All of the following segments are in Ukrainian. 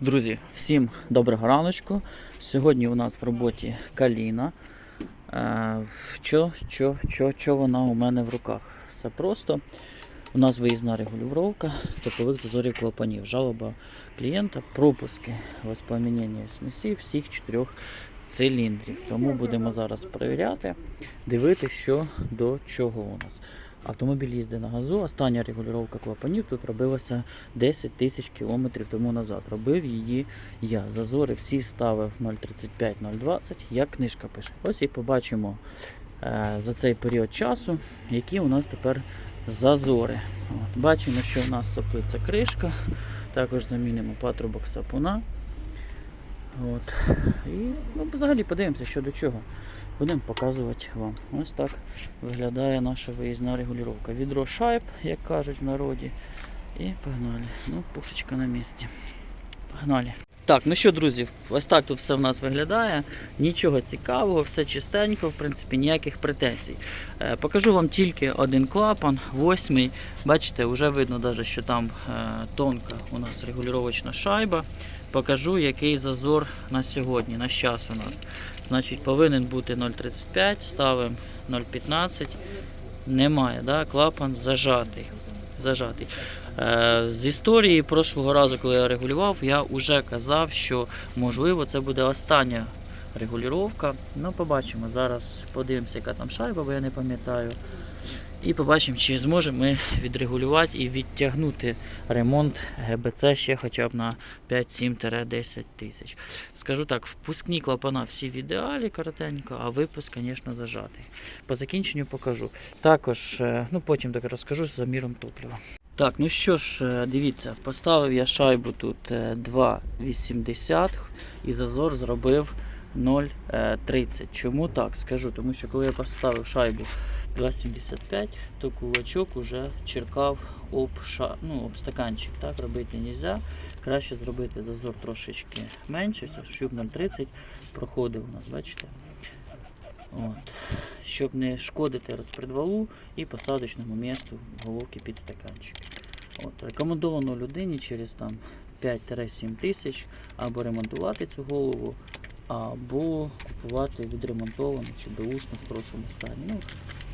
Друзі, всім доброго раночку. Сьогодні у нас в роботі каліна. Е, Що, що, що, що вона у мене в руках? Все просто. У нас виїзна регулювання топових зазорів клапанів. Жалоба клієнта, пропуски воспламінення смісі всіх чотирьох циліндрів. Тому будемо зараз перевіряти, дивитися, що до чого у нас. Автомобіль їздить на газу. Остання регулювання клапанів тут робилася 10 тисяч кілометрів тому назад. Робив її я. Зазори всі ставив 0,35-0,20, як книжка пише. Ось і побачимо е, за цей період часу, які у нас тепер зазори. От, бачимо, що у нас соплиться кришка. Також замінимо патрубок сапуна. От. І ну, взагалі подивимося, що до чого. Будемо показувати вам. Ось так виглядає наша виїзна регулювання. Відро шайб, як кажуть в народі. І погнали. Ну, пушечка на місці. Погнали. Так, ну що, друзі, ось так тут все в нас виглядає. Нічого цікавого, все чистенько, в принципі, ніяких претензій. Е, покажу вам тільки один клапан, восьмий. Бачите, вже видно, даже, що там е, тонка у нас регулювачна шайба. Покажу, який зазор на сьогодні, на час у нас. Значить, повинен бути 0,35, ставимо 0,15. Немає, да? клапан зажатий. Зажатий. Е, з історії прошлого разу, коли я регулював, я вже казав, що можливо це буде остання регулювання. Ну, побачимо. Зараз подивимося, яка там шайба, бо я не пам'ятаю. І побачимо, чи зможемо ми відрегулювати і відтягнути ремонт ГБЦ ще хоча б на 5-7-10 тисяч. Скажу так, впускні клапана всі в ідеалі коротенько, а випуск, звісно, зажатий. По закінченню покажу. Також, е, ну потім так розкажу з заміром топлива. Так, ну що ж, е, дивіться, поставив я шайбу тут е, 2,80 і зазор зробив 0,30. Чому так? Скажу, тому що коли я поставив шайбу 2,75, то кулачок уже черкав об, ша... ну, об стаканчик. Так робити не можна. Краще зробити зазор трошечки менше, щоб 0,30 проходив у нас, бачите? От. Щоб не шкодити розпредвалу і посадочному місту головки під стаканчик. От. Рекомендовано людині через там 5-7 тисяч або ремонтувати цю голову, або купувати відремонтовану чи беушну в хорошому стані. Ну,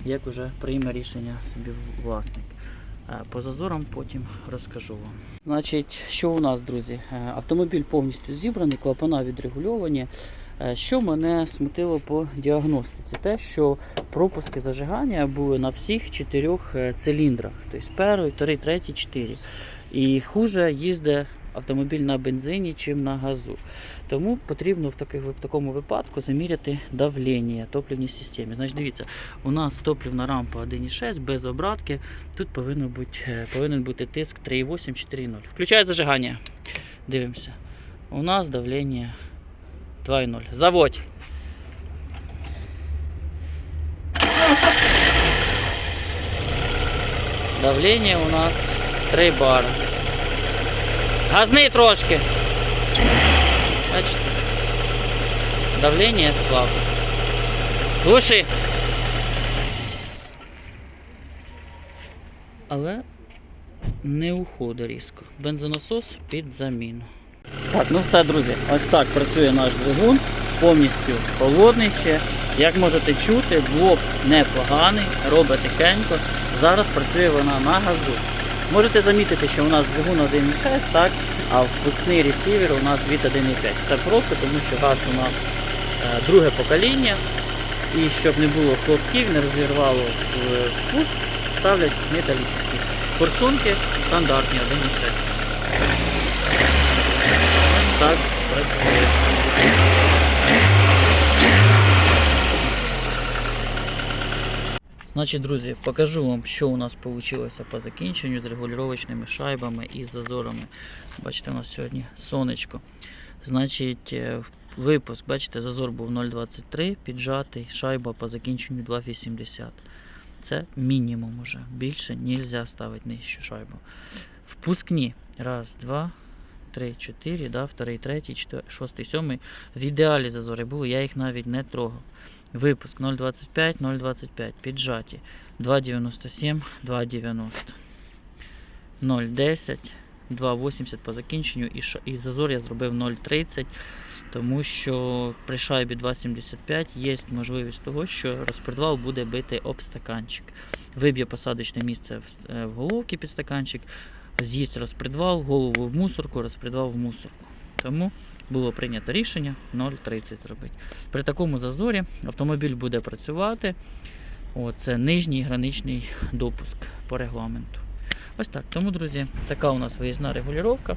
як вже прийме рішення собі власник. Е, По зазорам потім розкажу вам. Значить, що у нас, друзі? Е, Автомобіль повністю зібраний, клапана відрегульовані. Е, Що мене смутило по діагностиці? Те, що пропуски зажигання були на всіх чотирьох циліндрах. Тобто перший, другий, третій, чотири. І хуже їздить автомобіль на бензині, чим на газу. Тому потрібно в, таких, в такому випадку заміряти давлення топливній системі. Значить, дивіться, у нас топливна рампа 1,6 без обратки. Тут повинен бути, е, повинен бути тиск 3,8-4,0. Включай зажигання. Дивимося. У нас давлення 2,0. Заводь. Давление у нас 3 бара. Газни трошки. Бачите? Давление слабо. Глуши. Але не уходить різко. Бензонасос під заміну. Так, ну все, друзі, ось так працює наш двигун, повністю холодний ще. Як можете чути, блок непоганий, робить тихенько. Зараз працює вона на газу. Можете замітити, що у нас двигун 1,6, так, а впускний ресівер у нас від 1,5. Це просто тому, що газ у нас е, друге покоління. І щоб не було хлопків, не розірвало впуск, ставлять металічні. Форсунки стандартні 1,6. Ось так працює. Значить, друзі, покажу вам, що у нас вийшло по закінченню з регулювачними шайбами і з зазорами. Бачите, у нас сьогодні сонечко. Значить, е, випуск, бачите, зазор був 0,23, піджатий, шайба по закінченню 2,80. Це мінімум уже. Більше не можна ставити нижчу шайбу. Впускні. Раз, два, три, чотири, да, вторий, третій, шостий, сьомий. В ідеалі зазори були, я їх навіть не трогав. Випуск 0,25, 0,25, піджаті 2,97, 2,90, 0,10, 2,80 по закінченню і, і зазор я зробив 0,30, тому що при шайбі 2,75 є можливість того, що розпредвал буде бити об стаканчик. Виб'є посадочне місце в, е, в головки під стаканчик, з'їсть розпредвал, голову в мусорку, розпредвал в мусорку. Тому було прийнято рішення 0,30 зробити. При такому зазорі автомобіль буде працювати. О, це нижній граничний допуск по регламенту. Ось так. Тому, друзі, така у нас виїзна регулювання.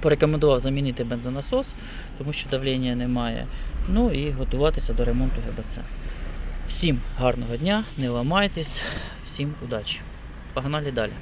Порекомендував замінити бензонасос, тому що давлення немає. Ну і готуватися до ремонту ГБЦ. Всім гарного дня, не ламайтесь, всім удачі. Погнали далі.